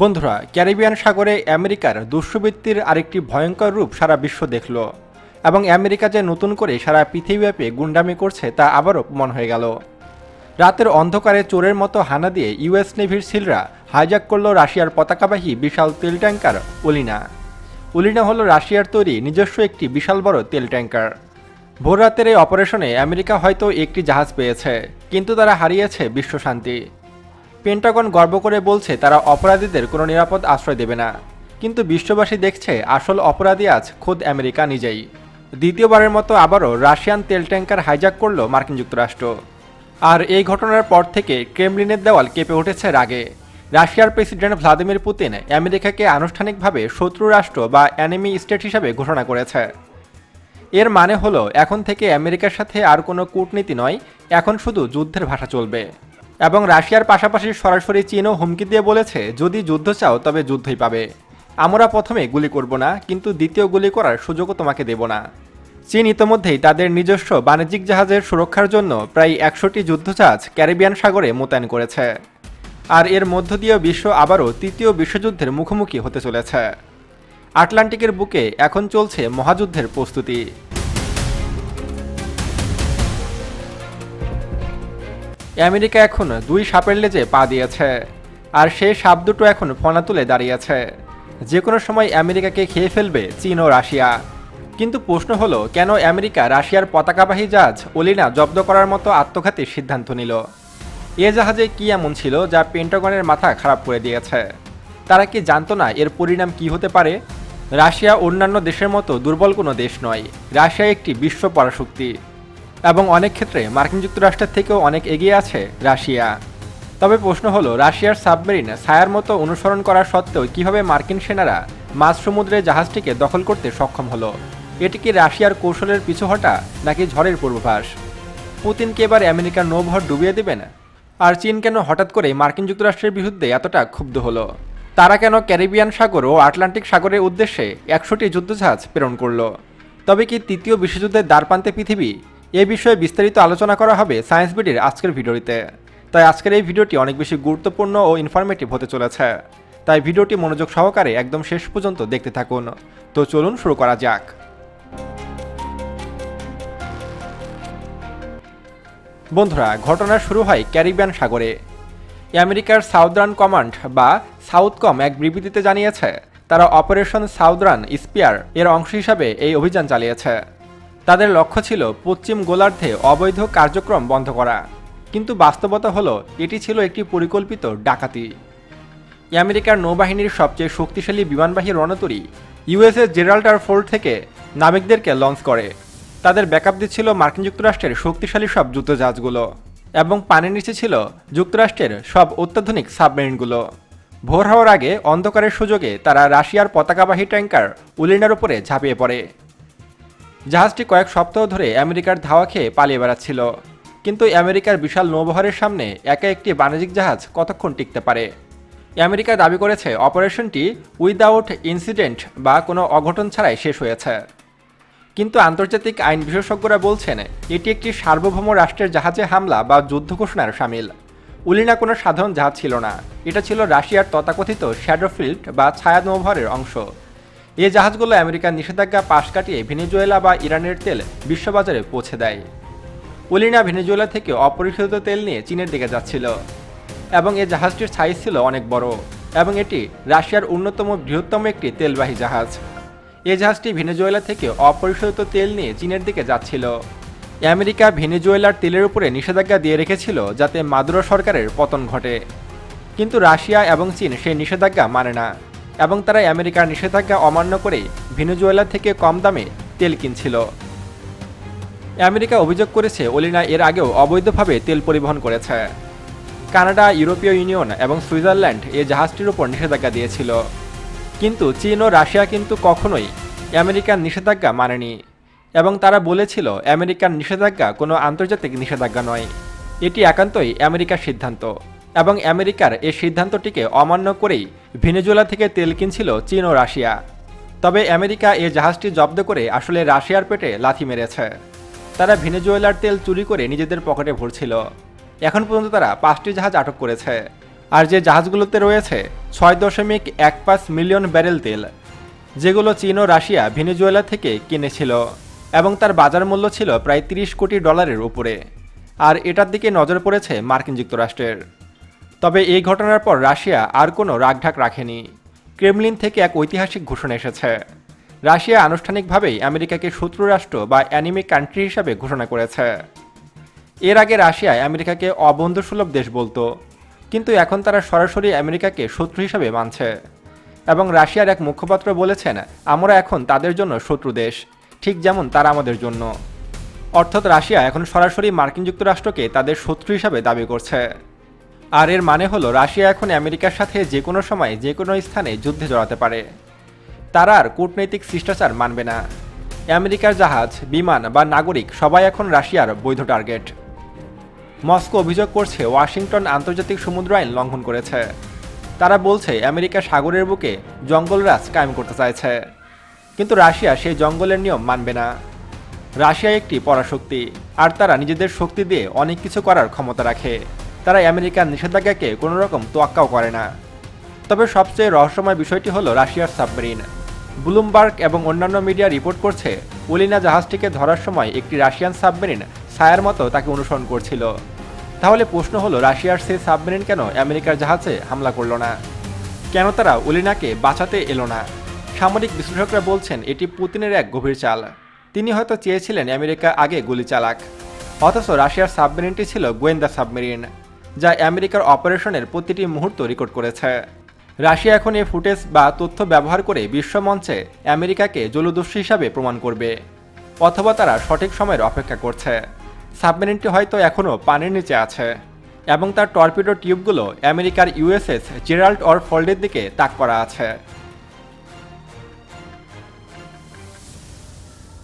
বন্ধুরা, ক্যারিবিয়ান সাগরে আমেরিকার দুষ্প্রবৃত্তির আরেকটি ভয়ঙ্কর রূপ সারা বিশ্ব দেখল এবং আমেরিকা যে নতুন করে সারা পৃথিবীব্যাপী গুন্ডামি করছে তা আবারও প্রমাণ হয়ে গেল। রাতের অন্ধকারে চোরের মতো হানা দিয়ে ইউএস নেভির সিলরা হাইজ্যাক করল রাশিয়ার পতাকাবাহী বিশাল তেল ট্যাঙ্কার উলিনা। উলিনা হলো রাশিয়ার তৈরি নিজস্ব একটি বিশাল বড় তেল ট্যাঙ্কার। ভোর রাতের এই অপারেশনে আমেরিকা হয়তো একটি জাহাজ পেয়েছে, কিন্তু তারা হারিয়েছে বিশ্বশান্তি পেন্টাগন গর্ব করে বলছে, তারা অপরাধীদের কোনো নিরাপদ আশ্রয় দেবে না। কিন্তু বিশ্ববাসী দেখছে, আসল অপরাধী আজ খোদ আমেরিকা নিজেই। দ্বিতীয়বারের মতো আবারও রাশিয়ান তেল ট্যাঙ্কার হাইজ্যাক করল মার্কিন যুক্তরাষ্ট্র। আর এই ঘটনার পর থেকে ক্রেমলিনের দেওয়াল কেঁপে উঠেছে রাগে। রাশিয়ার প্রেসিডেন্ট ভ্লাদিমির পুতিন আমেরিকাকে আনুষ্ঠানিকভাবে শত্রু রাষ্ট্র বা অ্যানিমি স্টেট হিসাবে ঘোষণা করেছে। এর মানে হলো, এখন থেকে আমেরিকার সাথে আর কোনো কূটনীতি নয়, এখন শুধু যুদ্ধের ভাষা চলবে। এবং রাশিয়ার পাশাপাশি সরাসরি চীনও হুমকি দিয়ে বলেছে, যদি যুদ্ধ চাও তবে যুদ্ধই পাবে। আমরা প্রথমে গুলি করব না, কিন্তু দ্বিতীয় গুলি করার সুযোগও তোমাকে দেব না। চীন ইতোমধ্যেই তাদের নিজস্ব বাণিজ্যিক জাহাজের সুরক্ষার জন্য প্রায় একশোটি যুদ্ধজাহাজ ক্যারিবিয়ান সাগরে মোতায়েন করেছে। আর এর মধ্য দিয়েও বিশ্ব আবারও তৃতীয় বিশ্বযুদ্ধের মুখোমুখি হতে চলেছে। আটলান্টিকের বুকে এখন চলছে মহাযুদ্ধের প্রস্তুতি। আমেরিকা এখন দুই সাপের লেজে পা দিয়েছে। আর সেই সাপ দুটো এখন ফনা তুলে দাঁড়িয়েছে। যে কোনো সময় আমেরিকাকে খেয়ে ফেলবে চীন ও রাশিয়া। কিন্তু প্রশ্ন হলো, কেন আমেরিকা রাশিয়ার পতাকাবাহী জাহাজ ওলিনা জব্দ করার মতো আত্মঘাতী সিদ্ধান্ত নিল? এ জাহাজে কি এমন ছিল যা পেন্টাগনের মাথা খারাপ করে দিয়েছে? তারা কি জানতো না এর পরিণাম কি হতে পারে? রাশিয়া অন্যান্য দেশের মতো দুর্বল কোনো দেশ নয়। রাশিয়া একটি বিশ্ব পরাশক্তি। এবং অনেক ক্ষেত্রে মার্কিন যুক্তরাষ্ট্রের থেকেও অনেক এগিয়ে আছে রাশিয়া। তবে প্রশ্ন হলো, রাশিয়ার সাবমেরিন ছায়ার মতো অনুসরণ করা সত্ত্বেও কীভাবে মার্কিন সেনারা মাঝ সমুদ্রে জাহাজটিকে দখল করতে সক্ষম হলো? এটি কি রাশিয়ার কৌশলের পিছু হটা নাকি ঝড়ের পূর্বাভাস? পুতিনকে এবার আমেরিকার নৌবহর ডুবিয়ে দেবেন? আর চীন কেন হঠাৎ করে মার্কিন যুক্তরাষ্ট্রের বিরুদ্ধে এতটা ক্ষুব্ধ হলো? তারা কেন ক্যারিবিয়ান সাগর ও আটলান্টিক সাগরের উদ্দেশ্যে একশোটি যুদ্ধজাহাজ প্রেরণ করল? তবে কি তৃতীয় বিশ্বযুদ্ধের দ্বারপ্রান্তে পৃথিবী এ বিষয়ে বিস্তারিত আলোচনা করা হবে সায়েন্স বিডির আজকের ভিডিওটিতে তাই আজকের এই ভিডিওটি অনেক বেশি গুরুত্বপূর্ণ ও ইনফরমেটিভ হতে চলেছে। তাই ভিডিওটি মনোযোগ সহকারে একদম শেষ পর্যন্ত দেখতে থাকুন। তো চলুন শুরু করা যাক। বন্ধুরা, ঘটনা শুরু হয় ক্যারিবিয়ান সাগরে। আমেরিকার সাউদার্ন কমান্ড বা সাউথকম এক বিবৃতিতে জানিয়েছে, তারা অপারেশন সাউদার্ন স্পিয়ার এর অংশ হিসাবে এই অভিযান চালিয়েছে। তাদের লক্ষ্য ছিল পশ্চিম গোলার্ধে অবৈধ কার্যক্রম বন্ধ করা। কিন্তু বাস্তবতা হলো, এটি ছিল একটি পরিকল্পিত ডাকাতি। আমেরিকার নৌবাহিনীর সবচেয়ে শক্তিশালী বিমানবাহী রণতরী ইউএসএ জেরাল্ড আর ফোর্ড থেকে নাবিকদেরকে লঞ্চ করে। তাদের ব্যাকআপ দিচ্ছিল মার্কিন যুক্তরাষ্ট্রের শক্তিশালী সব যুদ্ধজাহাজগুলো এবং পানির নিচে ছিল যুক্তরাষ্ট্রের সব অত্যাধুনিক সাবমেরিনগুলো। ভোর হওয়ার আগে অন্ধকারের সুযোগে তারা রাশিয়ার পতাকাবাহী ট্যাঙ্কার উলিনার উপরে ঝাঁপিয়ে পড়ে। জাহাজটি কয়েক সপ্তাহ ধরে আমেরিকার ধাওয়া খেয়ে পালিয়ে বেড়াচ্ছিল। কিন্তু আমেরিকার বিশাল নৌবহরের সামনে একা একটি বাণিজ্যিক জাহাজ কতক্ষণ টিকতে পারে? আমেরিকা দাবি করেছে অপারেশনটি উইদাউট ইনসিডেন্ট বা কোনো অঘটন ছাড়াই শেষ হয়েছে। কিন্তু আন্তর্জাতিক আইন বিশেষজ্ঞরা বলছেন, এটি একটি সার্বভৌম রাষ্ট্রের জাহাজে হামলা বা যুদ্ধ ঘোষণার সামিল। উলিনা কোনো সাধারণ জাহাজ ছিল না। এটা ছিল রাশিয়ার তথাকথিত শ্যাডোফিল্ড বা ছায়া নৌবহরের অংশ। এই জাহাজগুলো আমেরিকার নিষেধাজ্ঞা পাশ কাটিয়ে ভেনেজুয়েলা বা ইরানের তেল বিশ্ববাজারে পৌঁছে দেয়। উলিনা ভেনেজুয়েলা থেকে অপরিশোধিত তেল নিয়ে চীনের দিকে যাচ্ছিল এবং এই জাহাজটির সাইজ ছিল অনেক বড় এবং এটি রাশিয়ার অন্যতম বৃহত্তম একটি তেলবাহী জাহাজ। এ জাহাজটি ভেনেজুয়েলা থেকে অপরিশোধিত তেল নিয়ে চীনের দিকে যাচ্ছিল। আমেরিকা ভেনেজুয়েলার তেলের উপরে নিষেধাজ্ঞা দিয়ে রেখেছিল যাতে মাদুরো সরকারের পতন ঘটে। কিন্তু রাশিয়া এবং চীন সেই নিষেধাজ্ঞা মানে না। এবং তারা আমেরিকার নিষেধাজ্ঞা অমান্য করে ভেনেজুয়েলা থেকে কম দামে তেল কিনছিল। আমেরিকা অভিযোগ করেছে, ওলিনা এর আগেও অবৈধভাবে তেল পরিবহন করেছে। কানাডা, ইউরোপীয় ইউনিয়ন এবং সুইজারল্যান্ড এই জাহাজটির উপর নিষেধাজ্ঞা দিয়েছিল। কিন্তু চীন ও রাশিয়া কিন্তু কখনোই আমেরিকার নিষেধাজ্ঞা মানেনি এবং তারা বলেছিল, আমেরিকার নিষেধাজ্ঞা কোনো আন্তর্জাতিক নিষেধাজ্ঞা নয়। এটি একান্তই আমেরিকার সিদ্ধান্ত। এবং আমেরিকার এই সিদ্ধান্তটিকে অমান্য করেই ভেনেজুয়েলা থেকে তেল কিনছিল চীন ও রাশিয়া। তবে আমেরিকা এই জাহাজটি জব্দ করে আসলে রাশিয়ার পেটে লাথি মেরেছে। তারা ভেনেজুয়েলার তেল চুরি করে নিজেদের পকেটে ভরছিল। এখন পর্যন্ত তারা পাঁচটি জাহাজ আটক করেছে। আর যে জাহাজগুলোতে রয়েছে, ছয় দশমিক এক পাঁচ মিলিয়ন ব্যারেল তেল, যেগুলো চীন ও রাশিয়া ভেনেজুয়েলা থেকে কিনেছিল এবং তার বাজার মূল্য ছিল প্রায় তিরিশ কোটি ডলারের উপরে। আর এটার দিকে নজর পড়েছে মার্কিন যুক্তরাষ্ট্রের। তবে এই ঘটনার পর রাশিয়া আর কোনো রাগঢাক রাখেনি। ক্রেমলিন থেকে এক ঐতিহাসিক ঘোষণা এসেছে। রাশিয়া আনুষ্ঠানিকভাবেই আমেরিকাকে শত্রু রাষ্ট্র বা অ্যানিমি কান্ট্রি হিসাবে ঘোষণা করেছে। এর আগে রাশিয়া আমেরিকাকে অবন্ধুসুলভ দেশ বলতো, কিন্তু এখন তারা সরাসরি আমেরিকাকে শত্রু হিসাবে মানছে এবং রাশিয়ার এক মুখপাত্র বলেছেন, আমরা এখন তাদের জন্য শত্রু দেশ, ঠিক যেমন তারা আমাদের জন্য। অর্থাৎ রাশিয়া এখন সরাসরি মার্কিন যুক্তরাষ্ট্রকে তাদের শত্রু হিসাবে দাবি করছে। আর এর মানে হলো রাশিয়া এখন আমেরিকার সাথে যে কোনো সময় যে কোনো স্থানে যুদ্ধে জড়াতে পারে। তারা আর কূটনৈতিক শিষ্টাচার মানবে না। আমেরিকার জাহাজ, বিমান বা নাগরিক সবাই এখন রাশিয়ার বৈধ টার্গেট। মস্কো অভিযোগ করছে ওয়াশিংটন আন্তর্জাতিক সমুদ্র আইন লঙ্ঘন করেছে। তারা বলছে আমেরিকা সাগরের বুকে জঙ্গলরাজ কায়েম করতে চাইছে। কিন্তু রাশিয়া সেই জঙ্গলের নিয়ম মানবে না। রাশিয়া একটি পরাশক্তি, আর তারা নিজেদের শক্তি দিয়ে অনেক কিছু করার ক্ষমতা রাখে। তারা আমেরিকার নিষেধাজ্ঞাকে কোনো রকম তোয়াক্কাও করে না। তবে সবচেয়ে রহস্যময় বিষয়টি হলো রাশিয়ার সাবমেরিন। ব্লুমবার্গ এবং অন্যান্য মিডিয়া রিপোর্ট করছে ওলিনা জাহাজটিকে ধরার সময় একটি রাশিয়ান সাবমেরিন ছায়ার মতো তাকে অনুসরণ করছিল। তাহলে প্রশ্ন হলো, রাশিয়ার সেই সাবমেরিন কেন আমেরিকার জাহাজে হামলা করল না? কেন তারা ওলিনাকে বাঁচাতে এলো না? সামরিক বিশ্লেষকরা বলছেন, এটি পুতিনের এক গভীর চাল। তিনি হয়তো চেয়েছিলেন আমেরিকা আগে গুলি চালাক। অথচ রাশিয়ার সাবমেরিনটি ছিল গোয়েন্দা সাবমেরিন। যা আমেরিকার অপারেশনের প্রতিটি মুহূর্ত রেকর্ড করেছে। রাশিয়া এখন এই ফুটেজ বা তথ্য ব্যবহার করে বিশ্বমঞ্চে আমেরিকাকে জলদস্যু হিসাবে প্রমাণ করবে, অথবা তারা সঠিক সময়ের অপেক্ষা করছে। সাবমেরিনটি হয়তো এখনও পানির নিচে আছে, এবং তার টর্পিডো টিউবগুলো আমেরিকার ইউএসএস জেরাল্ড অর ফোল্ডের দিকে তাক করা আছে।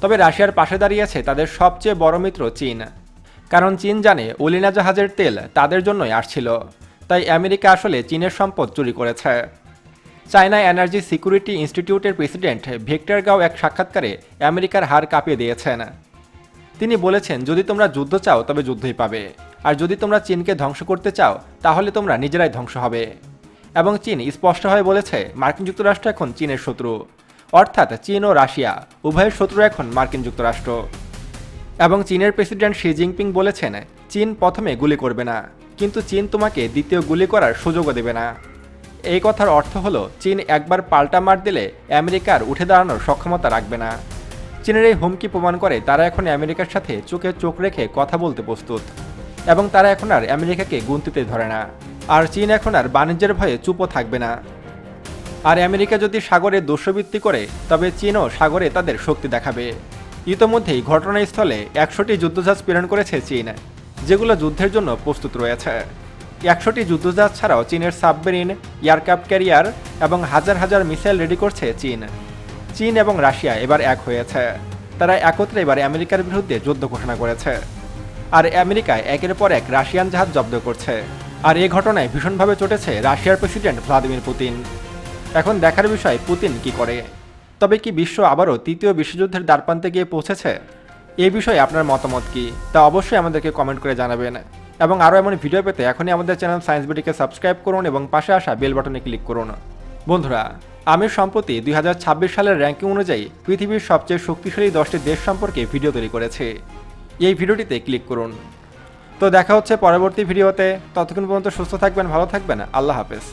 তবে রাশিয়ার পাশে দাঁড়িয়েছে তাদের সবচেয়ে বড় মিত্র চীন। কারণ চীন জানে ওলিনা জাহাজের তেল তাদের জন্যই আসছিল। তাই আমেরিকা আসলে চীনের সম্পদ চুরি করেছে। চায়না এনার্জি সিকিউরিটি ইনস্টিটিউটের প্রেসিডেন্ট ভিক্টর গাও এক সাক্ষাৎকারে আমেরিকার হার কাঁপিয়ে দিয়েছেন। তিনি বলেছেন, যদি তোমরা যুদ্ধ চাও, তবে যুদ্ধই পাবে। আর যদি তোমরা চীনকে ধ্বংস করতে চাও, তাহলে তোমরা নিজেরাই ধ্বংস হবে। এবং চীন স্পষ্টভাবে বলেছে, মার্কিন যুক্তরাষ্ট্র এখন চীনের শত্রু। অর্থাৎ চীন ও রাশিয়া, উভয়ের শত্রু এখন মার্কিন যুক্তরাষ্ট্র। এবং চীনের প্রেসিডেন্ট শি জিনপিং বলেছেন, চীন প্রথমে গুলি করবে না, কিন্তু চীন তোমাকে দ্বিতীয় গুলি করার সুযোগও দেবে না। এই কথার অর্থ হলো, চীন একবার পাল্টা মার দিলে আমেরিকার উঠে দাঁড়ানোর সক্ষমতা রাখবে না। চীনের এই হুমকি প্রমাণ করে তারা এখন আমেরিকার সাথে চোখে চোখ রেখে কথা বলতে প্রস্তুত, এবং তারা এখন আর আমেরিকাকে গুনতিতে ধরে না। আর চীন এখন আর বাণিজ্যের ভয়ে চুপও থাকবে না। আর আমেরিকা যদি সাগরে দোষবৃত্তি করে, তবে চীনও সাগরে তাদের শক্তি দেখাবে। ইতোমধ্যেই ঘটনাস্থলে একশোটি যুদ্ধজাহাজ প্রেরণ করেছে চীন, যেগুলো যুদ্ধের জন্য প্রস্তুত রয়েছে। একশোটি যুদ্ধজাহাজ ছাড়াও চীনের সাবমেরিন এয়ারক্রাফট ক্যারিয়ার এবং হাজার হাজার মিসাইল রেডি করছে চীন। চীন এবং রাশিয়া এবার এক হয়েছে। তারা একত্রে এবার আমেরিকার বিরুদ্ধে যুদ্ধ ঘোষণা করেছে। আর আমেরিকা একের পর এক রাশিয়ান জাহাজ জব্দ করছে। আর এই ঘটনায় ভীষণভাবে চটেছে রাশিয়ার প্রেসিডেন্ট ভ্লাদিমির পুতিন। এখন দেখার বিষয় পুতিন কি করে? তবে কি বিশ্ব আবারও তৃতীয় বিশ্বযুদ্ধের দ্বারপ্রান্তে গিয়ে পৌঁছেছে? এই বিষয়ে আপনার মতামত কি? তা অবশ্যই আমাদেরকে কমেন্ট করে জানাবেন। এবং আরও এমন ভিডিও পেতে এখনই আমাদের চ্যানেল সায়েন্স বিডিকে সাবস্ক্রাইব করুন এবং পাশে আসা বেল বাটনে ক্লিক করুন। বন্ধুরা, আমি সম্প্রতি দুই হাজার ছাব্বিশ সালের র্যাঙ্কিং অনুযায়ী পৃথিবীর সবচেয়ে শক্তিশালী দশটি দেশ সম্পর্কে ভিডিও তৈরি করেছি। এই ভিডিওটিতে ক্লিক করুন। তো দেখা হচ্ছে পরবর্তী ভিডিওতে ততক্ষণ পর্যন্ত সুস্থ থাকবেন, ভালো থাকবেন। আল্লাহ হাফেজ।